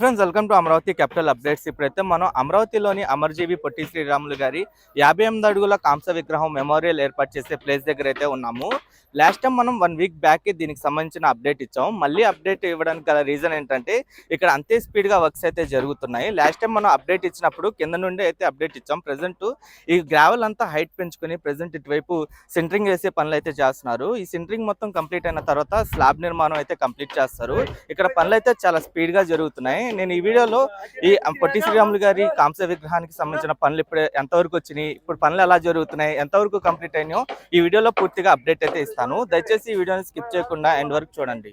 Friends welcome to Amaravati capital updates. ఇప్పుడైతే మనం అమరావతిలోని అమర్జీవి పొట్టి శ్రీరాములు గారి యాభై ఎనిమిది అడుగుల కాంస విగ్రహం మెమోరియల్ ఏర్పాటు చేసే ప్లేస్ దగ్గర అయితే ఉన్నాము. లాస్ట్ టైం మనం వన్ వీక్ బ్యాక్ దీనికి సంబంధించిన అప్డేట్ ఇచ్చాము మళ్ళీ అప్డేట్ ఇవ్వడానికి గల రీజన్ ఏంటంటే ఇక్కడ అంతే స్పీడ్గా వర్క్స్ అయితే జరుగుతున్నాయి. లాస్ట్ టైం మనం అప్డేట్ ఇచ్చినప్పుడు కింద నుండి అయితే అప్డేట్ ఇచ్చాం. ప్రజెంట్ ఈ గ్రావెల్ అంతా హైట్ పెంచుకొని ప్రజెంట్ ఇటువైపు సెంటరింగ్ వేసే పనులు అయితే చేస్తున్నారు. ఈ సెంటరింగ్ మొత్తం కంప్లీట్ అయిన తర్వాత స్లాబ్ నిర్మాణం అయితే కంప్లీట్ చేస్తారు. ఇక్కడ పనులు అయితే చాలా స్పీడ్గా జరుగుతున్నాయి. నేను ఈ వీడియోలో ఈ పొట్టి శ్రీరాములు గారి కాంస విగ్రహానికి సంబంధించిన పనులు ఇప్పుడు ఎంతవరకు వచ్చినాయి ఇప్పుడు పనులు ఎలా జరుగుతున్నాయి ఎంతవరకు కంప్లీట్ అయినాయో ఈ వీడియోలో పూర్తిగా అప్డేట్ అయితే ఇస్తాను. దయచేసి ఈ వీడియోని స్కిప్ చేయకుండా ఎండ్ వరకు చూడండి.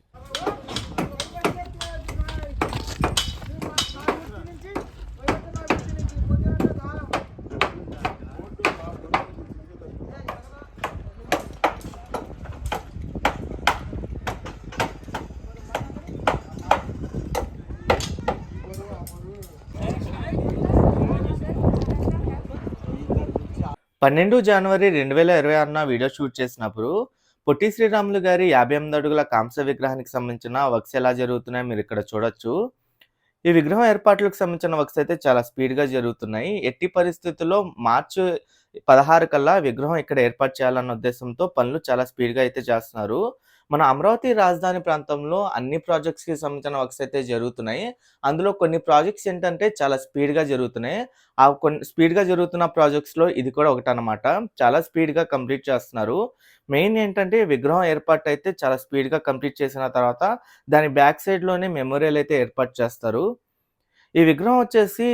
పన్నెండు జనవరి రెండు వేల ఇరవై ఆరున వీడియో షూట్ చేసినప్పుడు పొట్టి శ్రీరాములు గారి యాభై ఎనిమిది అడుగుల కాంస విగ్రహానికి సంబంధించిన వర్క్స్ ఎలా జరుగుతున్నాయో మీరు ఇక్కడ చూడొచ్చు. ఈ విగ్రహం ఏర్పాట్లకు సంబంధించిన వర్క్స్ అయితే చాలా స్పీడ్గా జరుగుతున్నాయి. ఎట్టి పరిస్థితుల్లో మార్చి పదహారు కల్లా విగ్రహం ఇక్కడ ఏర్పాటు చేయాలన్న ఉద్దేశంతో పనులు చాలా స్పీడ్గా అయితే చేస్తున్నారు. మన అమరావతి రాజధాని ప్రాంతంలో అన్ని ప్రాజెక్ట్స్కి సంబంధించిన వర్క్స్ అయితే జరుగుతున్నాయి. అందులో కొన్ని ప్రాజెక్ట్స్ ఏంటంటే చాలా స్పీడ్గా జరుగుతున్నాయి. ఆ కొన్ని స్పీడ్గా జరుగుతున్న ప్రాజెక్ట్స్లో ఇది కూడా ఒకటి అనమాట చాలా స్పీడ్గా కంప్లీట్ చేస్తున్నారు. మెయిన్ ఏంటంటే విగ్రహం ఏర్పాటు అయితే చాలా స్పీడ్గా కంప్లీట్ చేసిన తర్వాత దాని బ్యాక్ సైడ్లోనే మెమోరియల్ అయితే ఏర్పాటు చేస్తారు. ఈ విగ్రహం వచ్చేసి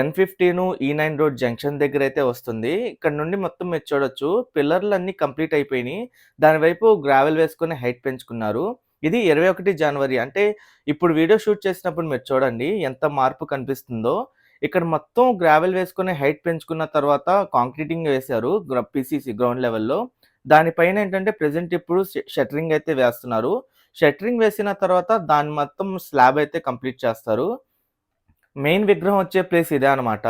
N fifteen E nine road junction దగ్గర అయితే వస్తుంది. ఇక్కడ నుండి మొత్తం మీరు చూడొచ్చు పిల్లర్లు అన్నీ కంప్లీట్ అయిపోయినాయి. దాని వైపు గ్రావెల్ వేసుకుని హైట్ పెంచుకున్నారు. ఇది ఇరవై ఒకటి జనవరి అంటే ఇప్పుడు వీడియో షూట్ చేసినప్పుడు మీరు చూడండి ఎంత మార్పు కనిపిస్తుందో. ఇక్కడ మొత్తం గ్రావెల్ వేసుకుని హైట్ పెంచుకున్న తర్వాత కాంక్రీటింగ్ వేశారు పిసిసి గ్రౌండ్ లెవెల్లో దానిపైన ఏంటంటే ప్రజెంట్ ఇప్పుడు షటరింగ్ అయితే వేస్తున్నారు. షటరింగ్ వేసిన తర్వాత దాని మొత్తం స్లాబ్ అయితే కంప్లీట్ చేస్తారు. మెయిన్ విగ్రహం వచ్చే ప్లేస్ ఇదే అనమాట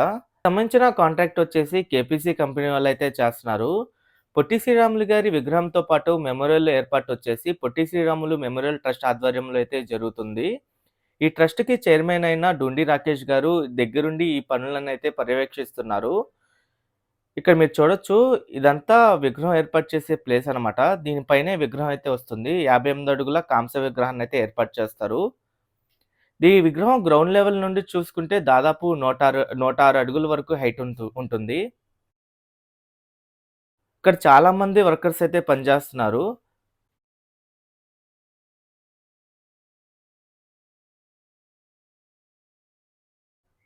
సంబంధించిన కాంట్రాక్ట్ వచ్చేసి కేపీసీ కంపెనీ వాళ్ళు అయితే చేస్తున్నారు. పొట్టి శ్రీరాములు గారి విగ్రహంతో పాటు మెమోరియల్ ఏర్పాటు వచ్చేసి పొట్టి శ్రీరాములు మెమోరియల్ ట్రస్ట్ ఆధ్వర్యంలో అయితే జరుగుతుంది. ఈ ట్రస్ట్కి చైర్మన్ అయిన డుండి రాకేష్ గారు దగ్గరుండి ఈ పనులను అయితే పర్యవేక్షిస్తున్నారు. ఇక్కడ మీరు చూడొచ్చు ఇదంతా విగ్రహం ఏర్పాటు చేసే ప్లేస్ అనమాట దీనిపైనే విగ్రహం అయితే వస్తుంది. యాభై ఎనిమిది అడుగుల కాంస విగ్రహాన్ని అయితే ఏర్పాటు చేస్తారు. ఈ విగ్రహం గ్రౌండ్ లెవెల్ నుండి చూసుకుంటే దాదాపు నూట ఆరు నూట ఆరు అడుగుల వరకు హైట్ ఉంటుంది. ఇక్కడ చాలా మంది వర్కర్స్ అయితే పనిచేస్తున్నారు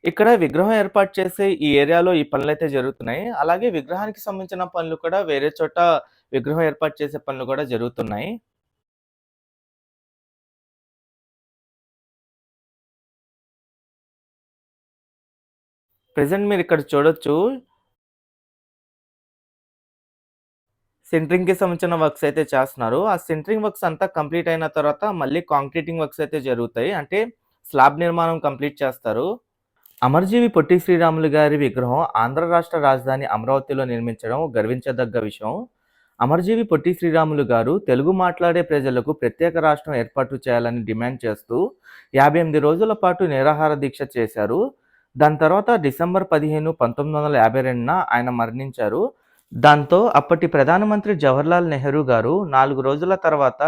ఇక్కడ విగ్రహం ఏర్పాటు చేసే ఈ ఏరియాలో ఈ పనులు అయితే జరుగుతున్నాయి. అలాగే విగ్రహానికి సంబంధించిన పనులు కూడా వేరే చోట విగ్రహం ఏర్పాటు చేసే పనులు కూడా జరుగుతున్నాయి. ప్రెసెంట్ మీరు ఇక్కడ చూడొచ్చు. సెంట్రింగ్కి సంబంధించిన వర్క్స్ అయితే చేస్తున్నారు. ఆ సెంట్రింగ్ వర్క్స్ అంతా కంప్లీట్ అయిన తర్వాత మళ్ళీ కాంక్రీటింగ్ వర్క్స్ అయితే జరుగుతాయి. అంటే స్లాబ్ నిర్మాణం కంప్లీట్ చేస్తారు. అమర్జీవి పొట్టి శ్రీరాములు గారి విగ్రహం ఆంధ్ర రాష్ట్ర రాజధాని అమరావతిలో నిర్మించడం గర్వించదగ్గ విషయం. అమర్జీవి పొట్టి శ్రీరాములు గారు తెలుగు మాట్లాడే ప్రజలకు ప్రత్యేక రాష్ట్రం ఏర్పాటు చేయాలని డిమాండ్ చేస్తూ యాభై ఎనిమిది రోజుల పాటు నిరాహార దీక్ష చేశారు. దాని తర్వాత డిసెంబర్ పదిహేను పంతొమ్మిది వందల యాభై రెండున ఆయన మరణించారు. దాంతో అప్పటి ప్రధానమంత్రి జవహర్లాల్ నెహ్రూ గారు నాలుగు రోజుల తర్వాత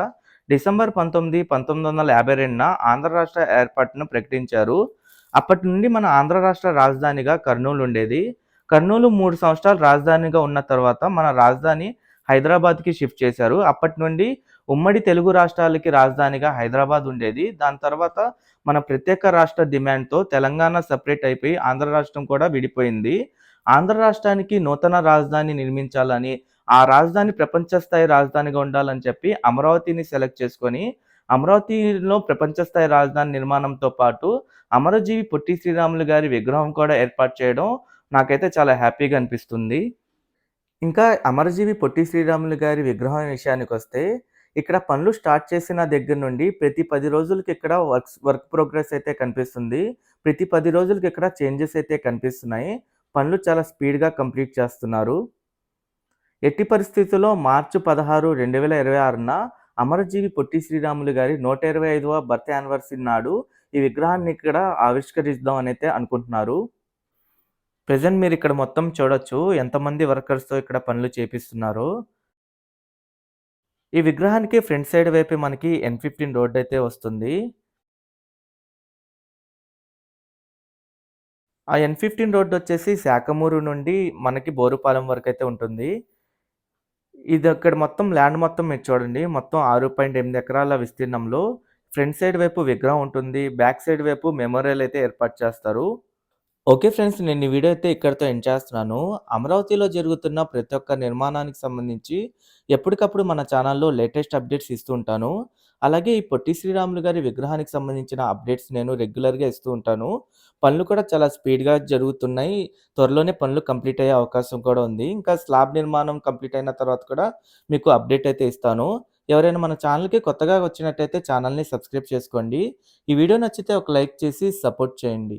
డిసెంబర్ పంతొమ్మిది పంతొమ్మిది వందల యాభై రెండున ఆంధ్ర రాష్ట్ర ఏర్పాటును ప్రకటించారు. అప్పటి నుండి మన ఆంధ్ర రాష్ట్ర రాజధానిగా కర్నూలు ఉండేది. కర్నూలు మూడు సంవత్సరాలు రాజధానిగా ఉన్న తర్వాత మన రాజధాని హైదరాబాద్కి షిఫ్ట్ చేశారు. అప్పటి నుండి ఉమ్మడి తెలుగు రాష్ట్రాలకి రాజధానిగా హైదరాబాద్ ఉండేది. దాని తర్వాత మన ప్రత్యేక రాష్ట్ర డిమాండ్తో తెలంగాణ సపరేట్ అయిపోయి ఆంధ్ర రాష్ట్రం కూడా విడిపోయింది. ఆంధ్ర రాష్ట్రానికి నూతన రాజధాని నిర్మించాలని ఆ రాజధాని ప్రపంచ స్థాయి రాజధానిగా ఉండాలని చెప్పి అమరావతిని సెలెక్ట్ చేసుకొని అమరావతిలో ప్రపంచ స్థాయి రాజధాని నిర్మాణంతో పాటు అమరజీవి పొట్టి శ్రీరాములు గారి విగ్రహం కూడా ఏర్పాటు చేయడం నాకైతే చాలా హ్యాపీగా అనిపిస్తుంది. ఇంకా అమరజీవి పొట్టి శ్రీరాములు గారి విగ్రహం విషయానికి వస్తే ఇక్కడ పనులు స్టార్ట్ చేసిన దగ్గర నుండి ప్రతి పది రోజులకి ఇక్కడ వర్క్స్ వర్క్ ప్రోగ్రెస్ అయితే కనిపిస్తుంది. ప్రతి పది రోజులకి ఇక్కడ చేంజెస్ అయితే కనిపిస్తున్నాయి. పనులు చాలా స్పీడ్గా కంప్లీట్ చేస్తున్నారు. ఎట్టి పరిస్థితుల్లో మార్చి పదహారు రెండు వేల ఇరవై ఆరున అమరజీవి పొట్టి శ్రీరాములు గారి నూట ఇరవై ఐదవ బర్త్ యానివర్సరీ నాడు ఈ విగ్రహాన్ని ఇక్కడ ఆవిష్కరిద్దాం అని అయితే అనుకుంటున్నారు. ప్రజెంట్ మీరు ఇక్కడ మొత్తం చూడొచ్చు. ఎంతమంది వర్కర్స్తో ఇక్కడ పనులు చేపిస్తున్నారు. ఈ విగ్రహానికి ఫ్రంట్ సైడ్ వైపు మనకి ఎన్ ఫిఫ్టీన్ రోడ్ అయితే వస్తుంది. ఆ ఎన్ ఫిఫ్టీన్ రోడ్ వచ్చేసి శాఖమూరు నుండి మనకి బోరుపాలెం వరకు అయితే ఉంటుంది. ఇది అక్కడ మొత్తం ల్యాండ్ మొత్తం మీరు చూడండి. మొత్తం ఆరు పాయింట్ ఎనిమిది ఎకరాల విస్తీర్ణంలో ఫ్రంట్ సైడ్ వైపు విగ్రహం ఉంటుంది. బ్యాక్ సైడ్ వైపు మెమోరియల్ అయితే ఏర్పాటు చేస్తారు. ఓకే ఫ్రెండ్స్ నేను ఈ వీడియో అయితే ఇక్కడితో ఎండ్ చేస్తున్నాను. అమరావతిలో జరుగుతున్న ప్రతి ఒక్క నిర్మాణానికి సంబంధించి ఎప్పటికప్పుడు మన ఛానల్లో లేటెస్ట్ అప్డేట్స్ ఇస్తూ ఉంటాను. అలాగే ఈ పొట్టి శ్రీరాములు గారి విగ్రహానికి సంబంధించిన అప్డేట్స్ నేను రెగ్యులర్గా ఇస్తూ ఉంటాను. పనులు కూడా చాలా స్పీడ్గా జరుగుతున్నాయి. త్వరలోనే పనులు కంప్లీట్ అయ్యే అవకాశం కూడా ఉంది. ఇంకా స్లాబ్ నిర్మాణం కంప్లీట్ అయిన తర్వాత కూడా మీకు అప్డేట్ అయితే ఇస్తాను. ఎవరైనా మన ఛానల్కి కొత్తగా వచ్చినట్టయితే ఛానల్ని సబ్స్క్రైబ్ చేసుకోండి. ఈ వీడియో నచ్చితే ఒక లైక్ చేసి సపోర్ట్ చేయండి.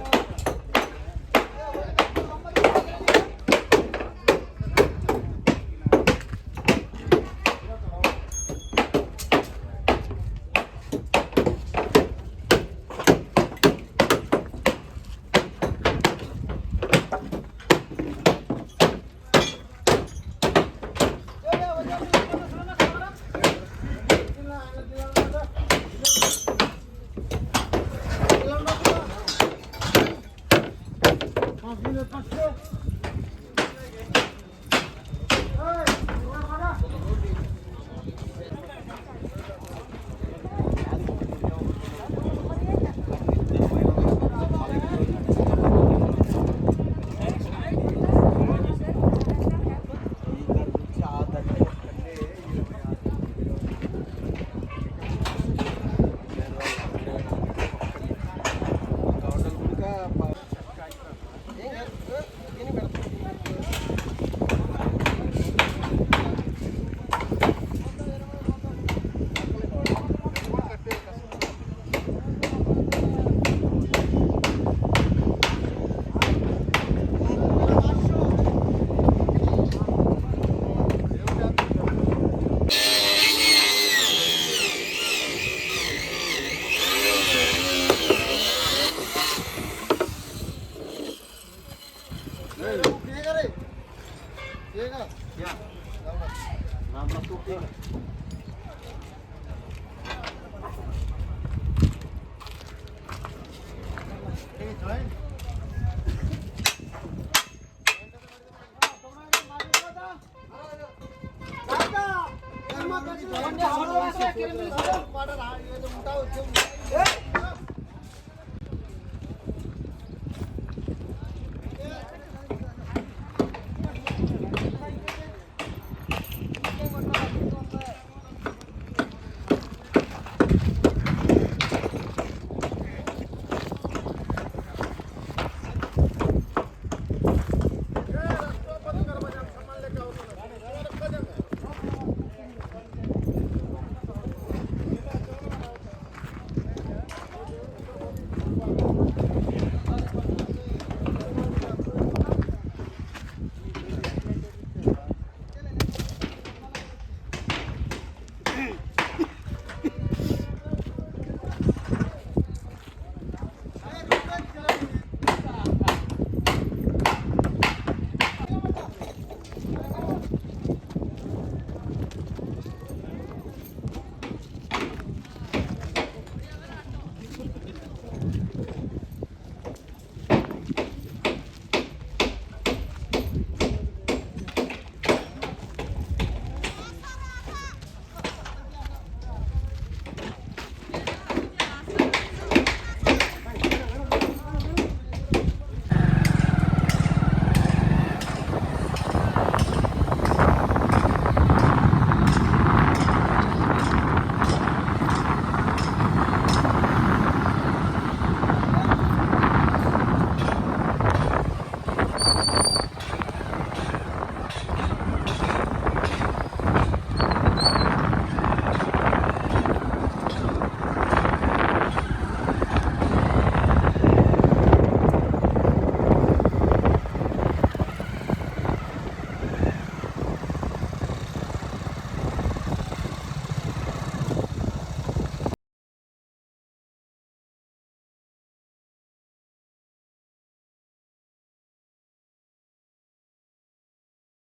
கிளம்பி பாடறா ஏதோ முட்டாவுக்கு